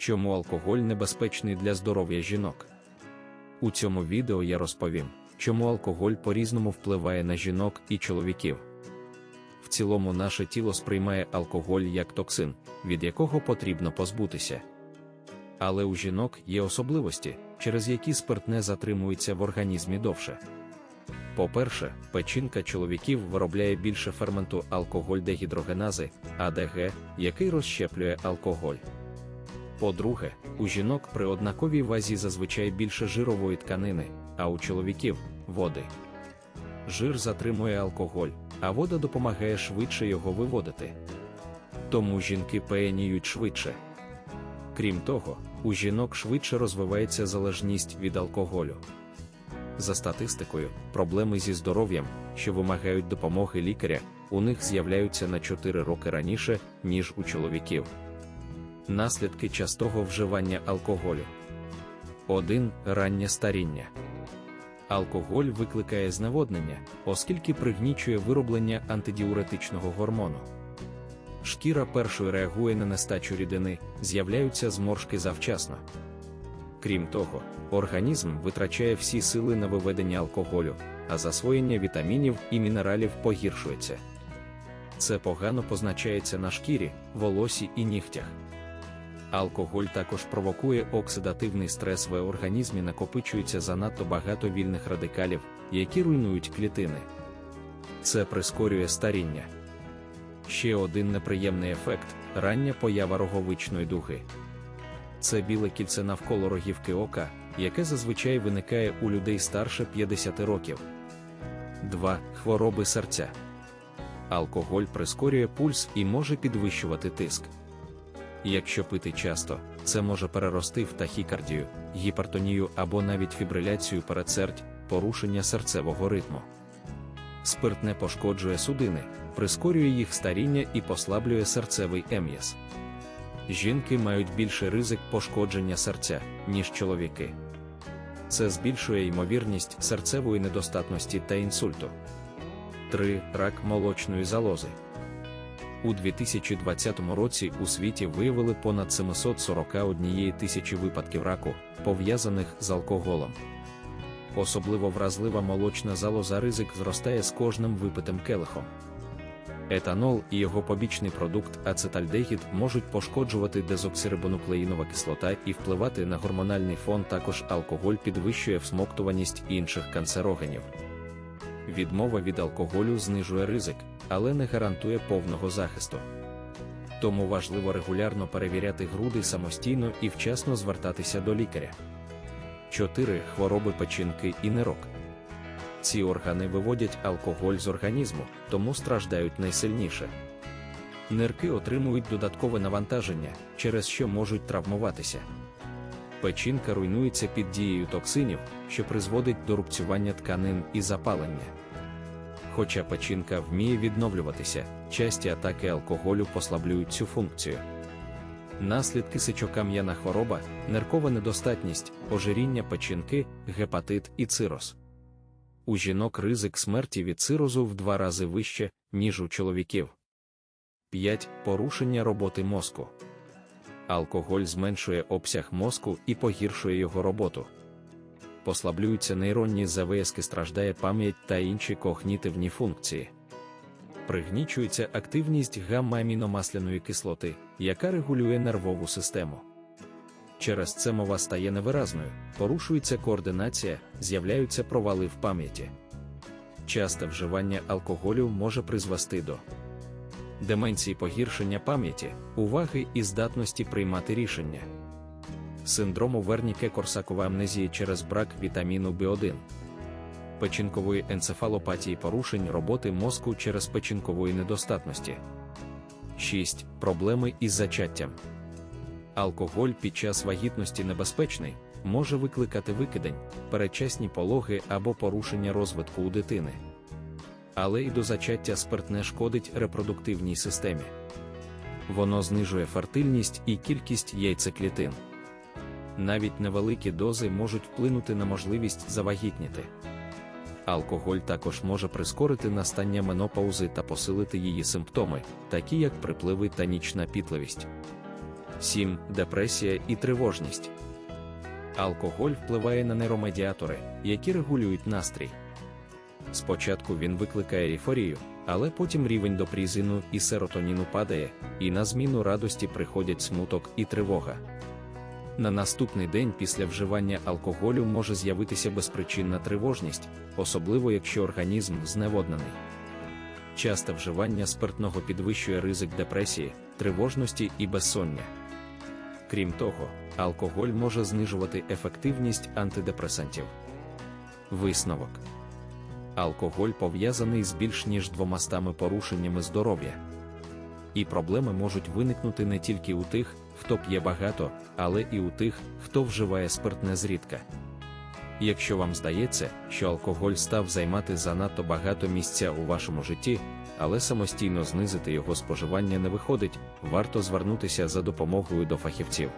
Чому алкоголь небезпечний для здоров'я жінок? У цьому відео я розповім, чому алкоголь по-різному впливає на жінок і чоловіків. В цілому наше тіло сприймає алкоголь як токсин, від якого потрібно позбутися. Але у жінок є особливості, через які спиртне затримується в організмі довше. По-перше, печінка чоловіків виробляє більше ферменту алкоголь-дегідрогенази, АДГ, який розщеплює алкоголь. По-друге, у жінок при однаковій вазі зазвичай більше жирової тканини, а у чоловіків води. Жир затримує алкоголь, а вода допомагає швидше його виводити. Тому жінки пеяніють швидше. Крім того, у жінок швидше розвивається залежність від алкоголю. За статистикою, проблеми зі здоров'ям, що вимагають допомоги лікаря, у них з'являються на 4 роки раніше, ніж у чоловіків. Наслідки частого вживання алкоголю. 1. Раннє старіння. Алкоголь викликає зневоднення, оскільки пригнічує вироблення антидіуретичного гормону. Шкіра першою реагує на нестачу рідини, з'являються зморшки завчасно. Крім того, організм витрачає всі сили на виведення алкоголю, а засвоєння вітамінів і мінералів погіршується. Це погано позначається на шкірі, волосі і нігтях. Алкоголь також провокує оксидативний стрес в організмі, накопичується занадто багато вільних радикалів, які руйнують клітини. Це прискорює старіння. Ще один неприємний ефект рання поява роговичної дуги. Це біле кільце навколо рогівки ока, яке зазвичай виникає у людей старше 50 років. 2. Хвороби серця. Алкоголь прискорює пульс і може підвищувати тиск. Якщо пити часто, це може перерости в тахікардію, гіпертонію або навіть фібриляцію передсердь, порушення серцевого ритму. Спиртне пошкоджує судини, прискорює їх старіння і послаблює серцевий ем'яз. Жінки мають більший ризик пошкодження серця, ніж чоловіки. Це збільшує ймовірність серцевої недостатності та інсульту. 3. Рак молочної залози. У 2020 році у світі виявили понад 741 тисячі випадків раку, пов'язаних з алкоголем. Особливо вразлива молочна залоза ризик зростає з кожним випитим келихом. Етанол і його побічний продукт ацетальдегід можуть пошкоджувати дезоксирибонуклеїнова кислота і впливати на гормональний фон. Також алкоголь підвищує всмоктуваність інших канцерогенів. Відмова від алкоголю знижує ризик, але не гарантує повного захисту. Тому важливо регулярно перевіряти груди самостійно і вчасно звертатися до лікаря. 4. Хвороби печінки і нирок. Ці органи виводять алкоголь з організму, тому страждають найсильніше. Нирки отримують додаткове навантаження, через що можуть травмуватися. Печінка руйнується під дією токсинів, що призводить до рубцювання тканин і запалення. Хоча печінка вміє відновлюватися, часті атаки алкоголю послаблюють цю функцію. Наслідки сечокам'яна хвороба, ниркова недостатність, ожиріння печінки, гепатит і цироз. У жінок ризик смерті від цирозу в два рази вище, ніж у чоловіків. 5. Порушення роботи мозку. Алкоголь зменшує обсяг мозку і погіршує його роботу. Послаблюються нейронні зав'язки, страждає пам'ять та інші когнітивні функції. Пригнічується активність гамма-аміномасляної кислоти, яка регулює нервову систему. Через це мова стає невиразною, порушується координація, з'являються провали в пам'яті. Часте вживання алкоголю може призвести до деменції погіршення пам'яті, уваги і здатності приймати рішення, синдрому верніке корсакової амнезії через брак вітаміну В1, печінкової енцефалопатії порушень роботи мозку через печінкової недостатності. 6. Проблеми із зачаттям. Алкоголь під час вагітності небезпечний, може викликати викидень, передчасні пологи або порушення розвитку у дитини. Але і до зачаття спиртне шкодить репродуктивній системі. Воно знижує фертильність і кількість яйцеклітин. Навіть невеликі дози можуть вплинути на можливість завагітніти. Алкоголь також може прискорити настання менопаузи та посилити її симптоми, такі як припливи та нічна пітливість. 7. Депресія і тривожність. Алкоголь впливає на нейромедіатори, які регулюють настрій. Спочатку він викликає ейфорію, але потім рівень допрізину і серотоніну падає, і на зміну радості приходять смуток і тривога. На наступний день після вживання алкоголю може з'явитися безпричинна тривожність, особливо якщо організм зневоднений. Часте вживання спиртного підвищує ризик депресії, тривожності і безсоння. Крім того, алкоголь може знижувати ефективність антидепресантів. Висновок Алкоголь пов'язаний з більш ніж двомастами порушеннями здоров'я. І проблеми можуть виникнути не тільки у тих, хто п'є багато, але і у тих, хто вживає спиртне зрідка. Якщо вам здається, що алкоголь став займати занадто багато місця у вашому житті, але самостійно знизити його споживання не виходить, варто звернутися за допомогою до фахівців.